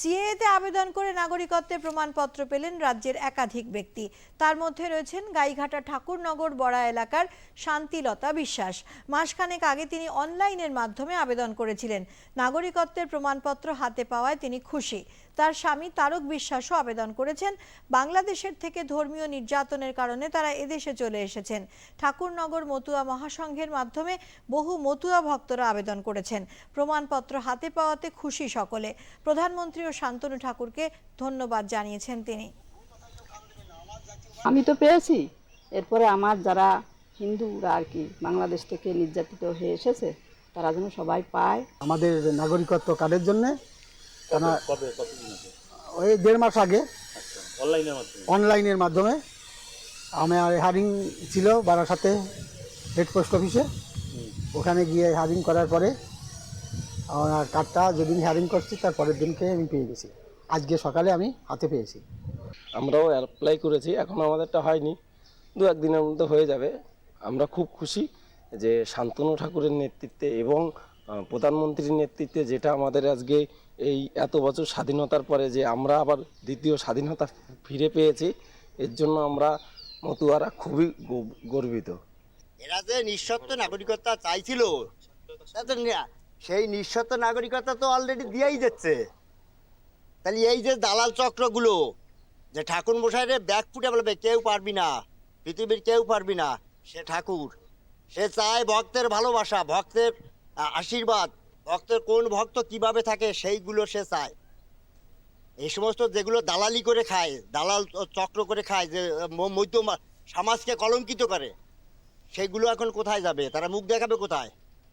সিএতে আবেদন করে নাগরিকত্বের প্রমাণপত্র পেলেন রাজ্যের একাধিক ব্যক্তি। তার মধ্যে রয়েছেন গাইঘাটা ঠাকুরনগর বড়া এলাকার শান্তিলতা বিশ্বাস। মাসখানেক আগে তিনি অনলাইনের মাধ্যমে আবেদন করেছিলেন। নাগরিকত্বের প্রমাণপত্র হাতে পাওয়ায় তিনি খুশি। তার স্বামী তারক বিশ্বাসও আবেদন করেছেন। বাংলাদেশের থেকে ধর্মীয় নির্যাতনের কারণে তারা এদেশে চলে এসেছেন। ঠাকুরনগর মতুয়া মহাসংঘের মাধ্যমে বহু মতুয়া ভক্তরা আবেদন করেছেন। প্রমাণপত্র হাতে পাওয়াতে খুশি সকলে। প্রধানমন্ত্রী ও শান্তনু ঠাকুরকে ধন্যবাদ জানিয়েছেন তিনি। আমি তো পেয়েছি। এরপরে আমার যারা হিন্দুরা আর কি বাংলাদেশ থেকে নির্যাতিত হয়ে এসেছে তারা যেন সবাই পায়। আমাদের নাগরিকত্ব কার্ডের জন্যে কেন কবে কতদিন আগে? ওই দেড় মাস আগে। আচ্ছা অনলাইনের মাধ্যমে? অনলাইনের মাধ্যমে। আমার হারিং ছিল বারাসাতে হেড পোস্ট অফিসে ওখানে গিয়ে হারিং করার পরে আমার কার্ডটা যেদিন হারিং করছি তার পরের দিনকে আমি পেয়ে গেছি। আজকে সকালে আমি হাতে পেয়েছি। আমরাও অ্যাপ্লাই করেছি এখন আমাদেরটা হয়নি। দু একদিনের মধ্যে হয়ে যাবে। আমরা খুব খুশি যে শান্তনু ঠাকুরের নেতৃত্বে এবং প্রধানমন্ত্রীর নেতৃত্বে যেটা আমাদের আজকে এই এত বছর স্বাধীনতার পরে যে আমরা আবার দ্বিতীয় স্বাধীনতা ফিরে পেয়েছি, এর জন্য আমরা মতুয়ারা খুবই গর্বিত। এরা যে নিঃশর্ত নাগরিকতা চাইছিল সেই নিঃশর্ত নাগরিকতা তো অলরেডি দিয়েই যাচ্ছে। তাহলে এই যে দালাল চক্রগুলো, যে ঠাকুর মশাইরে ব্যাগ ফুটে বলবে, কেউ পারবি না, পৃথিবীর কেউ পারবি না, সে ঠাকুর। সে চায় ভক্তের ভালোবাসা, ভক্তের আশীর্বাদ। ভক্তের কোন ভক্ত কীভাবে থাকে সেইগুলো সে চায়। এই সমস্ত যেগুলো দালালি করে খায়, দালাল চক্র করে খায়, যে মধ্য সমাজকে কলঙ্কিত করে, সেগুলো এখন কোথায় যাবে? তারা মুখ দেখাবে কোথায়?